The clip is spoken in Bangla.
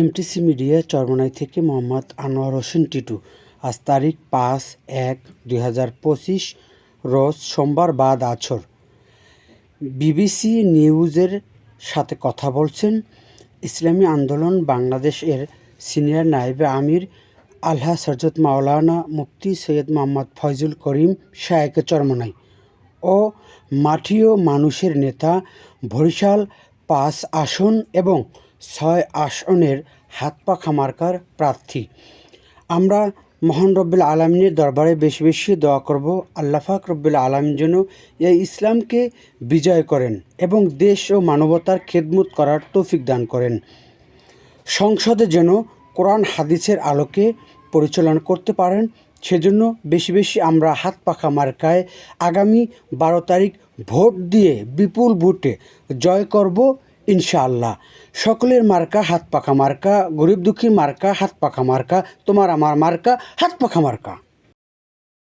এমটিসি মিডিয়া চরমনাই থেকে মোহাম্মদ আনোয়ার হোসেন টিটু। আজ তারিখ পাঁচ এক দুই হাজার পঁচিশ, রোজ সোমবার বাদ আছর বিবিসি নিউজের সাথে কথা বলছেন ইসলামী আন্দোলন বাংলাদেশ এর সিনিয়র নায়েবে আমির, আলহা সরজত মাওলানা মুফতি সৈয়দ মোহাম্মদ ফয়জুল করিম শায়েকে চরমনাই ও মাটিও মানুষের নেতা বরিশাল পাঁচ আসন এবং ছয় আসনের হাত পাখা মার্কার প্রার্থী। আমরা মহান রব্বুল আলমিনের দরবারে বেশি বেশি দোয়া করব আল্লাফাক রব্বুল আলমিন যেন এই ইসলামকে বিজয় করেন এবং দেশ ও মানবতার খেদমত করার তৌফিক দান করেন। সংসদে যেন কোরআন হাদিসের আলোকে পরিচালনা করতে পারেন, সেজন্য বেশি বেশি আমরা হাত পাখা মার্কায় আগামী বারো তারিখ ভোট দিয়ে বিপুল ভোটে জয় করব ইনশাআল্লাহ। সকলের মার্কা হাত পাখা মার্কা, গরিব দুঃখী মার্কা হাত পাখা মার্কা, তোমার আমার মার্কা হাত পাখা মার্কা।